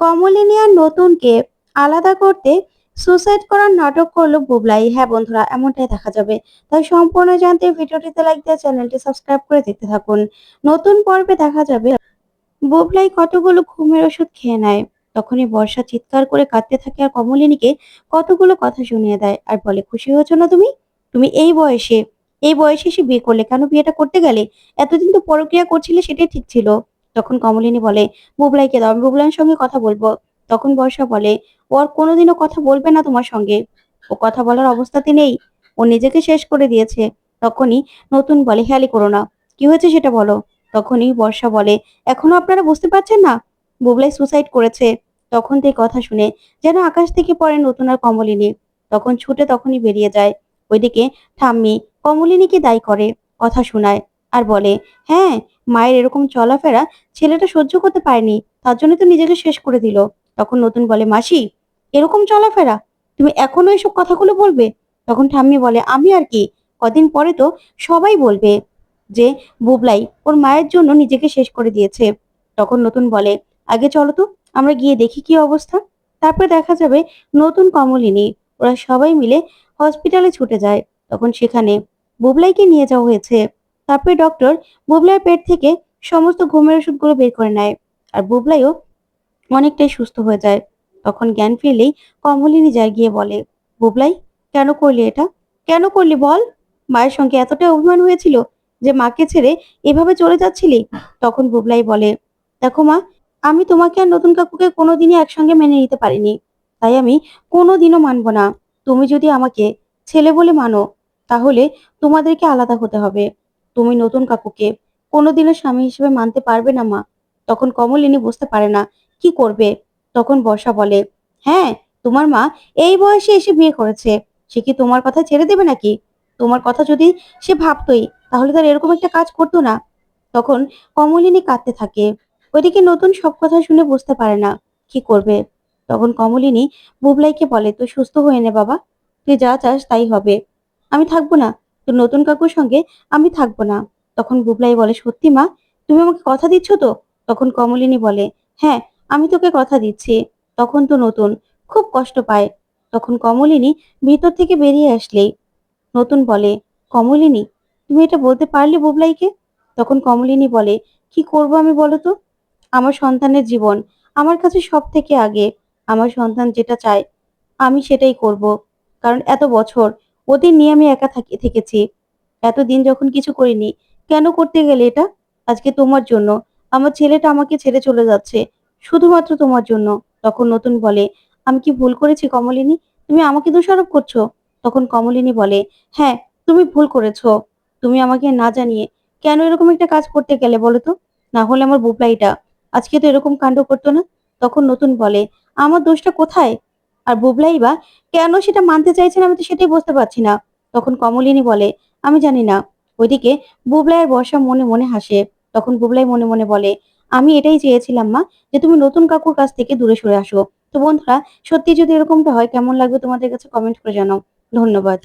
কমলিনী আর নতুনকে আলাদা করতে সুসাইড করার নাটক করল বুবলাই। হ্যাঁ বন্ধুরা, এমনটাই দেখা যাবে। তাই সম্পূর্ণ জানতে ভিডিওটিতে লাইক দিয়ে চ্যানেলটি সাবস্ক্রাইব করে দেখতে থাকুন। নতুন পর্বে দেখা যাবে, বুবলাই কতগুলো ঘুমের ওষুধ খেয়ে নেয়। তখনই বর্ষা চিৎকার করে কাঁদতে থাকে আর কমলিনীকে কতগুলো কথা শুনিয়ে দেয়। আর বলে, খুশি হয়েছো না তুমি? তুমি এই বয়সে এই বয়সে এসে বিয়ে করলে কেন? বিয়েটা করতে গেলে? এতদিন তো পরক্রিয়া করছিলে, সেটাই ঠিক ছিল। তখন কমলিনী বলে, বুবলাইকে দাও বুবলাইয়ের সঙ্গে কথা বলব। তখন বর্ষা বলে, ও আর কোনোদিনও কথা বলবে না তোমার সঙ্গে। ও কথা বলার অবস্থাতে নেই। ও নিজেকে শেষ করে দিয়েছে। তখনই নতুন বলে, হেয়ালি করো না। কি হয়েছে সেটা বলো। তখনই বর্ষা বলে, এখনও আপনারা বুঝতে পারছেন না? বুবলাই সুসাইড করেছে। তখন থেকে কথা শুনে, যেন আকাশ থেকে পড়ে নতুন আর কমলিনী। তখন ছুটে তখনই বেরিয়ে যায়। ওইদিকে, ঠাম্মি, কমলিনীকে দায়ী করে, কথা শোনায় আর বলে হ্যাঁ মায়ের এরকম চলাফেরা ছেলেটা সহ্য করতে পারেনি, তার জন্য তো নিজেকে শেষ করে দিল। তখন নতুন বলে, মাসি, এরকম চলাফেরা? তুমি এখনও এসব কথাগুলো বলবে? তখন ঠাম্মি বলে, আমি আর কি? কদিন পরে তো সবাই বলবে যে, বুবলাই ওর মায়ের জন্য নিজেকে শেষ করে দিয়েছে। তখন নতুন বলে, আগে চলো তো, আমরা গিয়ে দেখি কি অবস্থা। তারপরে দেখা যাবে নতুন কমলিনী, ওরা সবাই মিলে হসপিটালে ছুটে যায়। তখন সেখানে বুবলাইকে নিয়ে যাওয়া হয়েছে। তারপরে ডক্টর বুবলাইয়ের পেট থেকে সমস্ত ঘুমের ওষুধগুলো বের করে নেয়। আর বুবলাইও অনেকটাই সুস্থ হয়ে যায়। তখন জ্ঞান ফিরলেই কমলিনী যায় গিয়ে বলে, বুবলাই, কেন করলি এটা? কেন করলি বল? মায়ের সঙ্গে এতটা অভিমান হয়েছিল যে মাকে ছেড়ে এভাবে চলে যাচ্ছিলি? তখন বুবলাই বলে, দেখো মা, আমি তোমাকে আর নতুন কাকুকে কোনোদিনই একসঙ্গে মেনে নিতে পারিনি। তাই আমি কোনোদিনও মানব না। তুমি যদি আমাকে ছেলে বলে মানো, তাহলে তোমাদেরকে আলাদা হতে হবে। তুমি নতুন কাকুকে কোনোদিনও স্বামী হিসেবে মানতে পারবে না মা। তখন কমলিনী বুঝতে পারে না, কি করবে? তখন বর্ষা বলে হ্যাঁ তোমার মা এই বয়সে এসে বিয়ে করেছে। সে কি তোমার কথা ছেড়ে দেবে নাকি? তোমার কথা যদি সে ভাবতোই, তাহলে তার এরকম একটা কাজ করতো না। তখন কমলিনী কাঁদতে থাকে। ওইদিকে নতুন সব কথা শুনে বুঝতে পারে না, কি করবে? তখন কমলিনী বুবলাইকে বলে, তুই সুস্থ হয়ে নে বাবা। তুই যা চাস তাই হবে। আমি থাকব না। তোর নতুন কাকুর সঙ্গে আমি থাকব না। তখন বুবলাই বলে, সত্যি মা, তুমি আমাকে কথা দিচ্ছ তো? তখন কমলিনী বলে হ্যাঁ আমি তোকে কথা দিচ্ছি। তখন তো নতুন, খুব কষ্ট পায়। তখন কমলিনী ভিতর থেকে বেরিয়ে আসলেই নতুন বলে, কমলিনী, তুমি এটা বলতে পারলে বুবলাইকে? তখন কমলিনী বলে, কি করব আমি বলো তো? আমার সন্তানের জীবন আমার কাছে সব থেকে আগে। আমার সন্তান যেটা চায়, আমি সেটাই করব। কারণ এত বছর ওদের নিয়ে আমি একা থাকি, থেকেছি। এতদিন যখন কিছু করিনি, কেন করতে গেলে এটা? আজকে তোমার জন্য। আমার ছেলেটা আমাকে ছেড়ে চলে যাচ্ছে, শুধুমাত্র তোমার জন্য। তখন নতুন বলে, আমি কি ভুল করেছি কমলিনী? তুমি আমাকে দোষারোপ করছ? তখন কমলিনী বলে হ্যাঁ তুমি ভুল করেছ। তুমি আমাকে না জানিয়ে কেন এরকম একটা কাজ করতে গেলে বলো তো? না হলে আমার বুবলাইটা। আজকে তো এরকম কাণ্ড করতো না? তখন নতুন বলে, আমার দোষটা কোথায়? আর বুবলাই বা কেন সেটা মানতে চাইছেন আমি তো সেটাই বুঝতে পারছি না। তখন কমলিনী বলে, আমি জানি না। ওইদিকে বুবলাই আর বর্ষা মনে মনে হাসে। তখন বুবলাই মনে মনে বলে, আমি এটাই চেয়েছিলাম মা, যে তুমি নতুন কাকুর কাছ থেকে দূরে সরে আসো। তো বন্ধুরা, সত্যি যদি এরকমটা হয়, কেমন লাগবে তোমাদের কাছে কমেন্ট করে জানাও। ধন্যবাদ।